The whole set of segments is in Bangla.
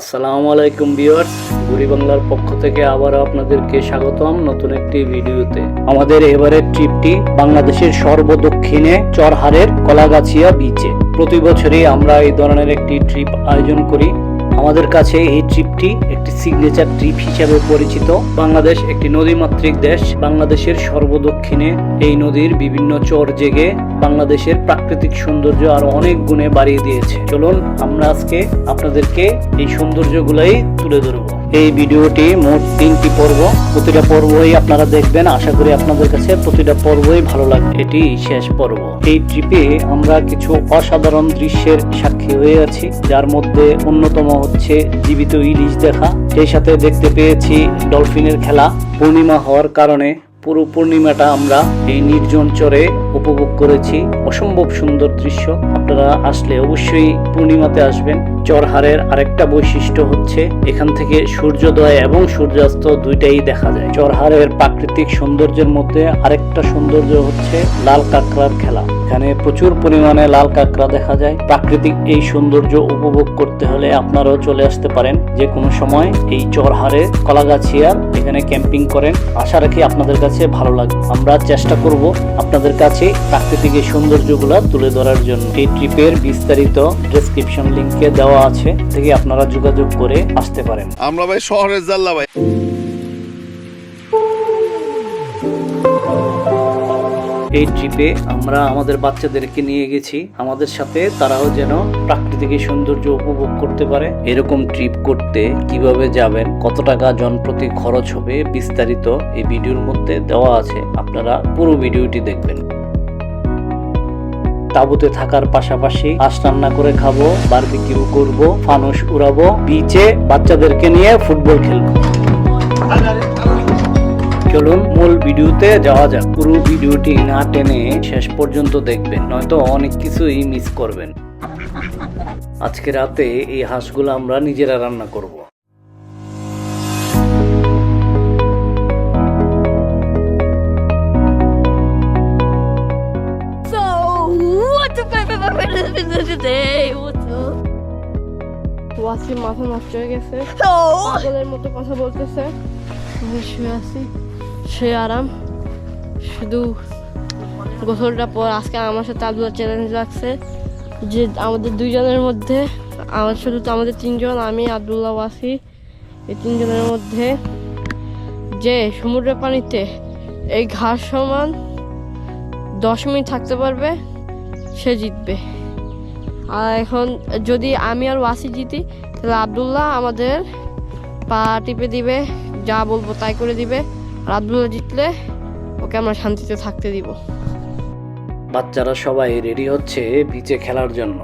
আসসালামু আলাইকুম ভিউয়ার্স গুড়ি বাংলার পক্ষ থেকে আবারও আপনাদেরকে স্বাগতম নতুন একটি ভিডিওতে। আমাদের এবারের ট্রিপটি বাংলাদেশের সর্বদক্ষিণে চরহারের কলাগাছিয়া বিচে প্রতি বছরই আমরা এই ধরনের একটি ট্রিপ আয়োজন করি। আমাদের কাছে এই ট্রিপটি একটি সিগনেচার ট্রিপ হিসাবে পরিচিত। বাংলাদেশ একটি নদীমাতৃক দেশ। বাংলাদেশের সর্বদক্ষিণে এই নদীর বিভিন্ন চর জেগে বাংলাদেশের প্রাকৃতিক সৌন্দর্য আরও অনেক গুণে বাড়িয়ে দিয়েছে। চলুন আমরা আজকে আপনাদেরকে এই সৌন্দর্যগুলাই তুলে ধরবো। এই ভিডিওটি মোট তিনটি পর্ব। প্রতিটা পর্বই আপনারা দেখবেন। আশা করি আপনাদের কাছে প্রতিটা পর্বই ভালো লাগবে। এটি শেষ পর্ব। এই ট্রিপে আমরা কিছু অসাধারণ দৃশ্যের সাক্ষী হয়ে আছি, যার মধ্যে অন্যতম হচ্ছে জীবিত ইলিশ দেখা। সেই সাথে দেখতে পেয়েছি ডলফিনের খেলা। পূর্ণিমা হওয়ার কারণে পুরো পূর্ণিমাটা আমরা এই নির্জন চরে উপভোগ করেছি। অসম্ভব সুন্দর দৃশ্য। আপনারা আসলে অবশ্যই পূর্ণিমাতে আসবেন। চরহারের আরেকটা বৈশিষ্ট্য হচ্ছে, এখান থেকে সূর্যোদয় এবং সূর্যাস্ত দুইটাই দেখা যায়। চরহারের প্রাকৃতিক সৌন্দর্যের মধ্যে আরেকটা সৌন্দর্য হচ্ছে লাল কাঁকড়ার খেলা। এখানে প্রচুর পরিমাণে লাল কাঁকড়া দেখা যায়। প্রাকৃতিক এই সৌন্দর্য উপভোগ করতে হলে আপনারাও চলে আসতে পারেন। যে কোনো সময় এই চরহারে কলাগাছিয়ার এখানে ক্যাম্পিং করেন। আশা রাখি আপনাদের কাছে ভালো লাগবে। আমরা চেষ্টা করব আপনাদের কাছে প্রাকৃতিক এই সৌন্দর্যগুলো তুলে ধরার জন্য। এই ট্রিপের বিস্তারিত ডেসক্রিপশন লিংকে দেওয়া আছে। থেকে আপনারা যোগাযোগ করে আসতে পারেন। আমরা ভাই শহরের জাল্লা ভাই। এই ট্রিপে আমরা আমাদের বাচ্চাদেরকে নিয়ে গেছি। আমাদের সাথে তারাও যেন প্রাকৃতিক সৌন্দর্য উপভোগ করতে পারে। এরকম ট্রিপ করতে কীভাবে যাবেন, কত টাকা জনপ্রতি খরচ হবে বিস্তারিত এই ভিডিওর মধ্যে দেওয়া আছে। আপনারা পুরো ভিডিওটি দেখবেন। তাঁবুতে থাকার পাশাপাশি আশ রান্না করে খাব বারবিকিউ করব, ফানুস উড়াবো বিচে বাচ্চাদেরকে নিয়ে ফুটবল খেলব। চলুন মূল ভিডিওতে যাওয়া যাক। পুরো ভিডিওটি না টেনে শেষ পর্যন্ত দেখবেন নয়তো অনেক কিছুই মিস করবেন। আজকে রাতে এই হাঁসগুলো আমরা নিজেরা রান্না করব? ওয়াসির মাথা নষ্ট হয়ে গেছে। পাগলের মতো কথা বলতেছে। শুয়ে আছি। শুয়ে আরাম। শুধু গোসলটা পর আজকে আমার সাথে আব্দুল্লাহ চ্যালেঞ্জ লাগছে যে আমাদের দুইজনের মধ্যে, আমার শুধু তো আমাদের তিনজন, আমি, আব্দুল্লাহ, ওয়াসি, এই তিনজনের মধ্যে যে সমুদ্রের পানিতে এই ঘাস সমান দশ মিনিট থাকতে পারবে, সে জিতবে। আর এখন যদি আমি আর ওয়াসি জিতি, তাহলে আবদুল্লাহ আমাদের পা টিপে দিবে, যা বলব তাই করে দিবে। আবদুল্লাহ জিতলে ওকে আমরা শান্তিতে থাকতে দিব। বাচ্চারা সবাই রেডি হচ্ছে বিচে খেলার জন্য।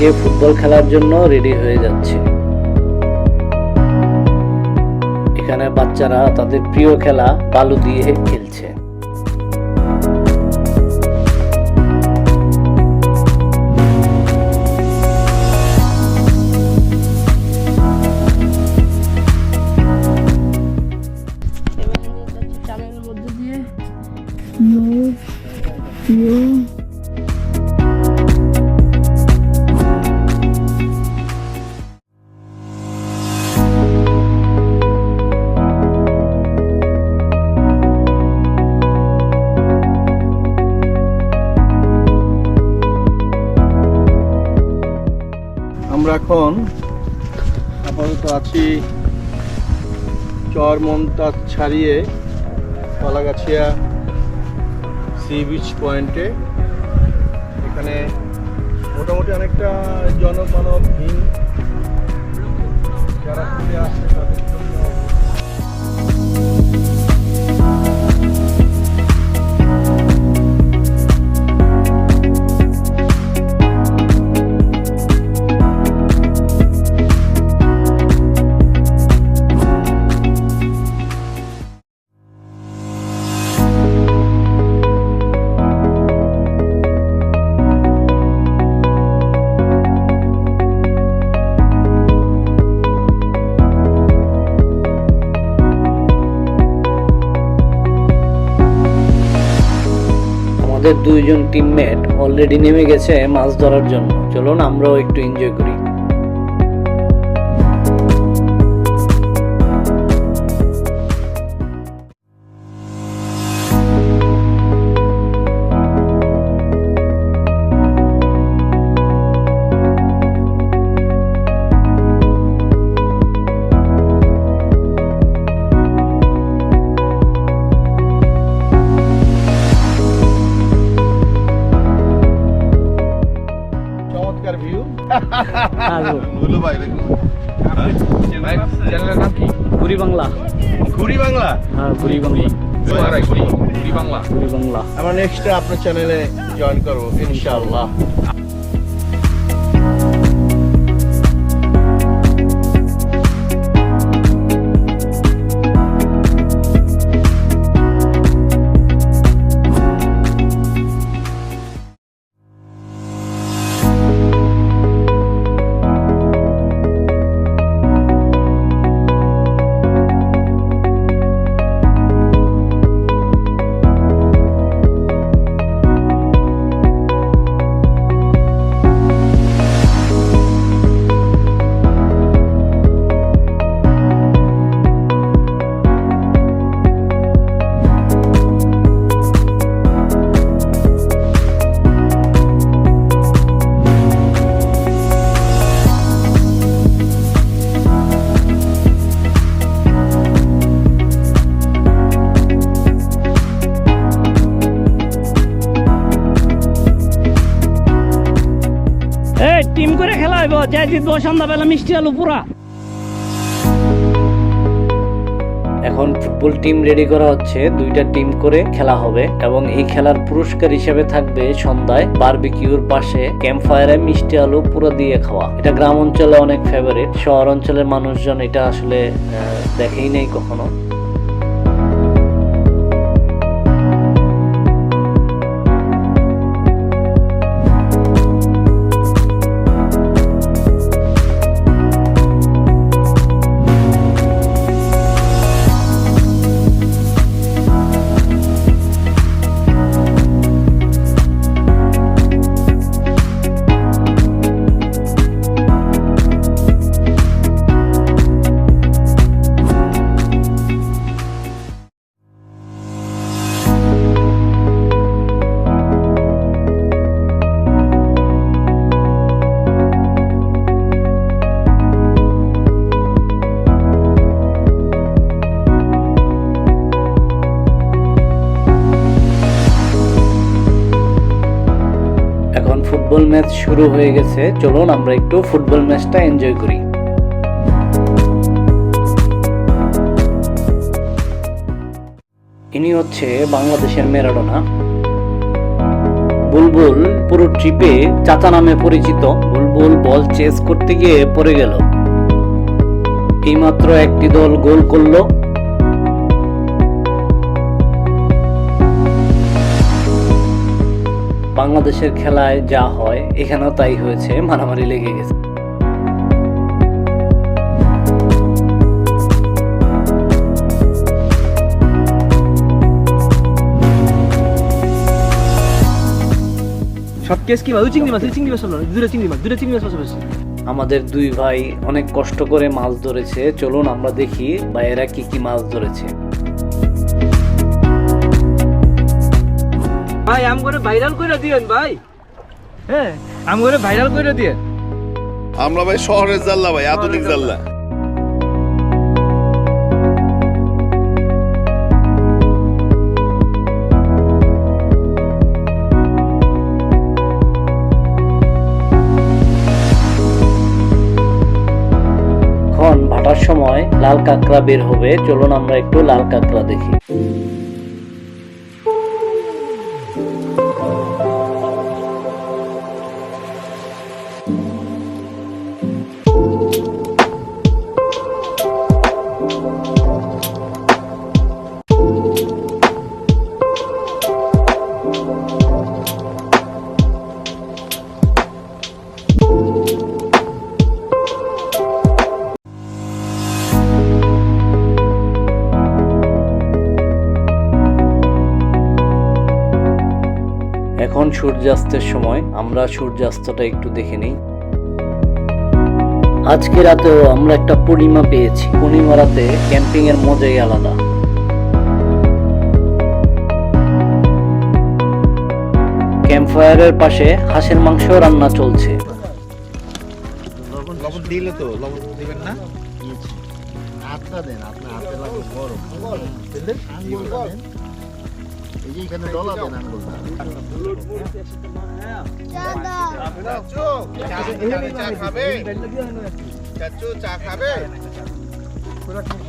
বিচে ফুটবল খেলার জন্য রেডি হয়ে যাচ্ছে। এখানে বাচ্চারা তাদের প্রিয় খেলা বালু দিয়ে খেলছে। আমরা এখন আপাতত আছি চর মন্তা ছাড়িয়ে কলাগাছিয়া সি বিচ পয়েন্টে। এখানে মোটামুটি অনেকটা জনমানব ভিড় যারা ঘুরে আসছে তাদের দুইজন টিমমেট অলরেডি নেমে গেছে মাছ ধরার জন্য। চলুন আমরাও একটু এনজয় করি। চ্যানেলের নাম কি? ঘুরি বাংলা। ঘুরি বাংলা? হ্যাঁ ঘুরি বাংলা। ঘুরি বাংলা। ঘুরি বাংলা। আমরা নেক্সট আপনার চ্যানেলে জয়েন করব ইনশাআল্লাহ। মিষ্টি আলু পুরা। এখন ফুটবল টিম রেডি করা হচ্ছে। দুইটা টিম করে খেলা হবে এবং এই খেলার পুরস্কার হিসেবে থাকবে সন্ধ্যায় বারবিকিউর পাশে ক্যাম্প ফায়ারে মিষ্টি আলু পুরো দিয়ে খাওয়া। এটা গ্রাম অঞ্চলে অনেক ফেভারিট শহর অঞ্চলের মানুষজন এটা আসলে দেখেই নেই কখনো। ম্যাচ শুরু হয়ে গেছে। চলুন, আমরা একটু ফুটবল ম্যাচটা এনজয় করি। ইনি হচ্ছে বাংলাদেশের মেরাডোনা বুলবুল পুরো ট্রিপে চাচা নামে পরিচিত। বুলবুল বল চেস করতে গিয়ে পড়ে গেল। এইমাত্র একটি দল গোল করল। বাংলাদেশের খেলায় যা হয় এখানেও তাই হয়েছে মারামারি লেগে গেছে। কি চিংড়ি মাছ চিংড়ি মাছ দূরে চিংড়ি মাছ দূরে চিংড়ি মাছ পাশাপাশি আমাদের দুই ভাই অনেক কষ্ট করে মাছ ধরেছে চলুন আমরা দেখি ভাইয়েরা কি কি মাছ ধরেছে। ভাই আম করে ভাইরাল করে দিয়েন ভাই। হ্যাঁ আম করে ভাইরাল করে দিয়েন। আমরা ভাই শহরের জাল্লা ভাই আধুনিক জাল্লা। এখন ভাটার সময় লাল কাঁকড়া বের হবে চলুন আমরা একটু লাল কাঁকড়া দেখি। সূর্যাস্তের সময় আমরা সূর্যাস্তটা একটু দেখে নিই। আজকে রাতেও আমরা একটা পূর্ণিমা পেয়েছি। পূর্ণিমা রাতে ক্যাম্পিং এর মজাই আলাদা। ক্যাম্পফায়ারের পাশে হাঁসের মাংস রান্না চলছে। লবণ দিলে তো লবণ দিবেন না? হাতটা দেন আপনার হাতে লাগে গরম। বুঝলেন আঙ্গুলটা দেন এই যে এখানে ডলা দেন আঙ্গুলটা চা খাবে চা খাবে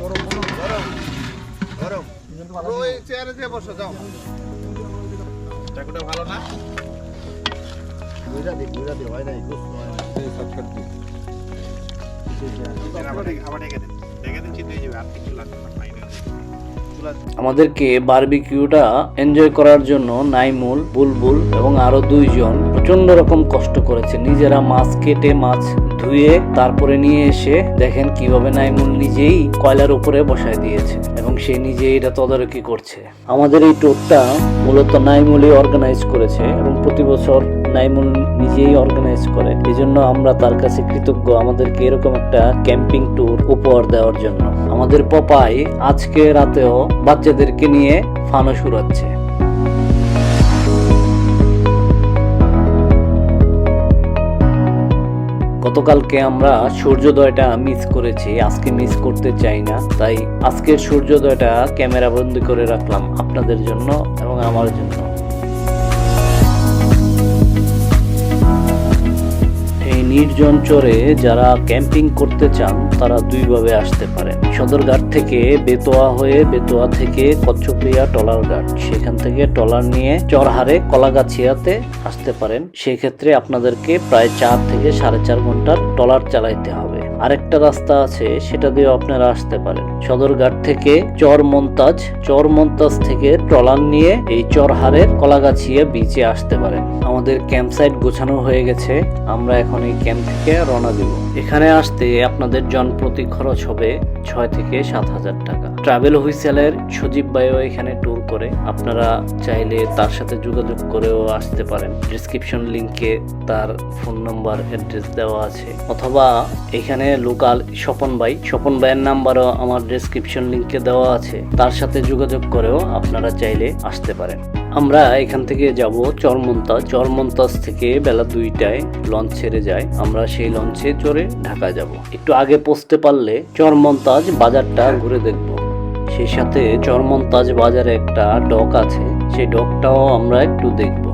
গরম গরম গরম ওই চেয়ারে দিয়ে বসো যাও চাকুটা ভালো না ঘুরা দে হয় না দেন ডেকে দেন যাবে। আর কিছু লাগবে না আমাদেরকে বারবিকিউটা এনজয় করার জন্য নাইমুল, বুলবুল এবং আরও দুইজন প্রচণ্ড রকম কষ্ট করেছে। নিজেরা মাছ কেটে, মাছ ধুয়ে তারপরে নিয়ে এসে দেখেন কীভাবে নাইমুল নিজেই কয়লার উপরে বসায় দিয়েছে এবং সে নিজে এটা তদারকি করছে। আমাদের এই ট্যুরটা মূলত নাইমুলই অর্গানাইজ করেছে এবং প্রতি বছর নাইমুল নিজেই অর্গানাইজ করে। এই জন্য আমরা তার কাছে কৃতজ্ঞ আমাদেরকে এরকম একটা ক্যাম্পিং ট্যুর উপহার দেওয়ার জন্য। আমাদের পপাই আজকে রাতেও বাচ্চাদেরকে নিয়ে ফানো সুরাচ্ছে গতকালকে আমরা সূর্যোদয়টা মিস করেছি, আজকে মিস করতে চাই না, তাই আজকের সূর্যোদয়টা ক্যামেরা বন্দি করে রাখলাম আপনাদের জন্য এবং আমার জন্য। নির্জন চরে যারা ক্যাম্পিং করতে চান, তারা দুইভাবে আসতে পারেন। সদরঘাট থেকে বেতোয়া হয়ে বেতোয়া থেকে কচ্ছপ্রিয়া টলার ঘাট। সেখান থেকে টলার নিয়ে চরহারে কলাগাছিয়াতে আসতে পারেন। সেক্ষেত্রে আপনাদেরকে প্রায় চার থেকে সাড়ে চার ঘণ্টার টলার চালাইতে হবে। আরেকটা রাস্তা আছে, সেটা দিয়ে আপনারা আসতে পারেন। সদরঘাট থেকে চর মন্তাজ চর মন্তাজ থেকে ট্রলার নিয়ে এই চরহারের কলাগাছিয়া বিচে আসতে পারেন। আমাদের ক্যাম্প সাইট গোছানো হয়ে গেছে, আমরা এখন এই ক্যাম্প থেকে রওনা দিব। এখানে আসতে আপনাদের জনপ্রতি খরচ হবে ছয় থেকে সাত হাজার টাকা। ট্রাভেল হুইসেলের সজীব ভাইও এখানে ট্যুর করে। আপনারা চাইলে তার সাথে যোগাযোগ করেও আসতে পারেন। ডিসক্রিপশন লিংকে তার ফোন নাম্বার অ্যাড্রেস দেওয়া আছে। অথবা এখানে লোকাল স্বপন ভাই, স্বপন ভাইয়ের নাম্বারও আমার ডিসক্রিপশন লিংকে দেওয়া আছে। তার সাথে যোগাযোগ করেও আপনারা চাইলে আসতে পারেন। আমরা এখান থেকে যাব চরমন্তাজ চরমন্তাজ থেকে বেলা দুইটায় লঞ্চ ছেড়ে যায়। আমরা সেই লঞ্চে চড়ে ঢাকা যাব। একটু আগে পৌঁছতে পারলে চরমন্তাজ বাজারটা ঘুরে দেখব। সেই সাথে চরমন্তাজ বাজারে একটা ডক আছে, সেই ডকটাও আমরা একটু দেখব।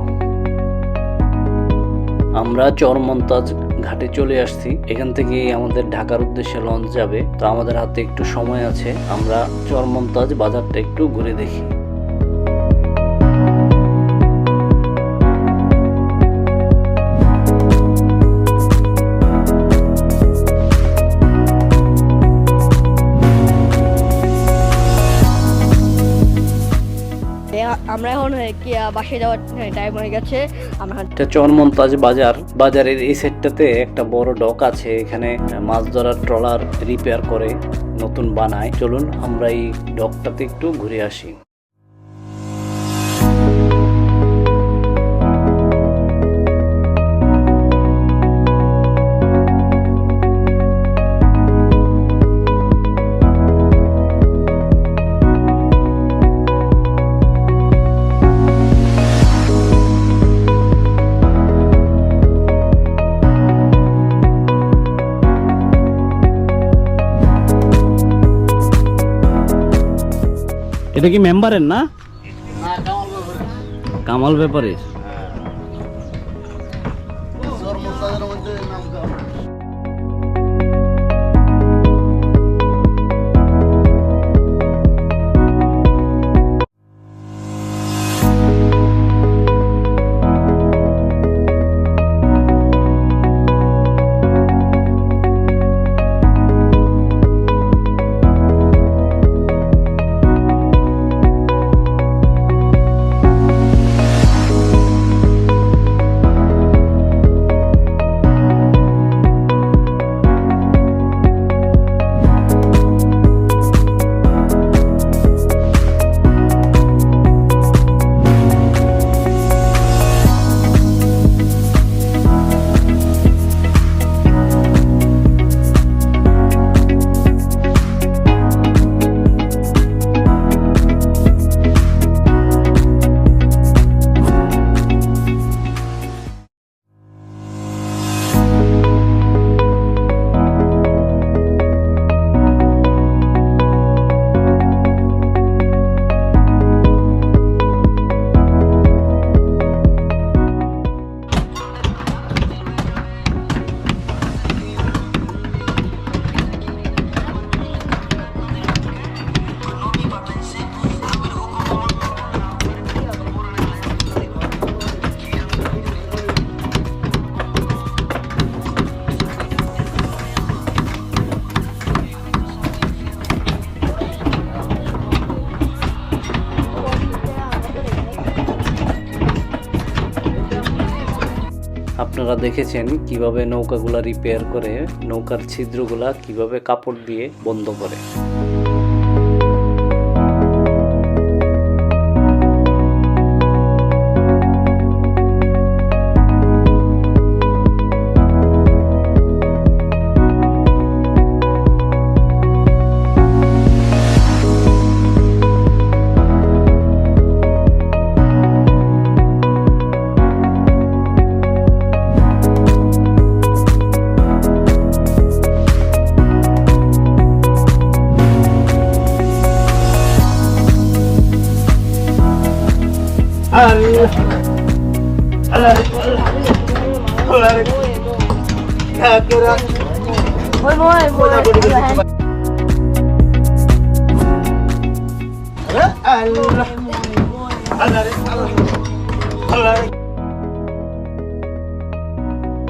আমরা চরমন্তাজ ঘাটে চলে আসছি। এখান থেকে আমাদের ঢাকার উদ্দেশ্যে লঞ্চ যাবে। তো আমাদের হাতে একটু সময় আছে। আমরা চরমন্তাজ বাজারটা একটু ঘুরে দেখি। আমরা এখন বাসায় যাওয়ার টাইম হয়ে গেছে। আমরা এটা চরমন্তাজ বাজার। বাজারের এই সেটটাতে একটা বড় ডক আছে, এখানে মাছ ধরার ট্রলার রিপেয়ার করে, নতুন বানায়। চলুন আমরা এই ডকটাতে একটু ঘুরে আসি। এটা কি মেম্বারের না? কামাল ব্যাপারের? আপনারা দেখেছেন কীভাবে নৌকাগুলা রিপেয়ার করে নৌকার ছিদ্রগুলা কীভাবে কাপড় দিয়ে বন্ধ করে।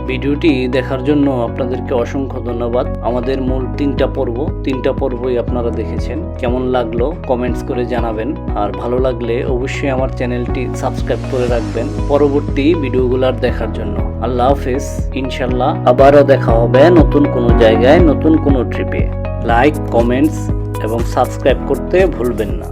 ভিডিওটি দেখার জন্য আপনাদেরকে অসংখ্য ধন্যবাদ। আমাদের মূল তিনটা পর্ব, তিনটা পর্বই আপনারা দেখেছেন। কেমন লাগল কমেন্টস করে জানাবেন। আর ভালো লাগলে অবশ্যই আমার চ্যানেলটি সাবস্ক্রাইব করে রাখবেন পরবর্তী ভিডিওগুলার দেখার জন্য। আল্লাহ হাফেজ। ইনশাল্লাহ আবারও দেখা হবে নতুন কোনো জায়গায়, নতুন কোনো ট্রিপে লাইক কমেন্টস এবং সাবস্ক্রাইব করতে ভুলবেন না।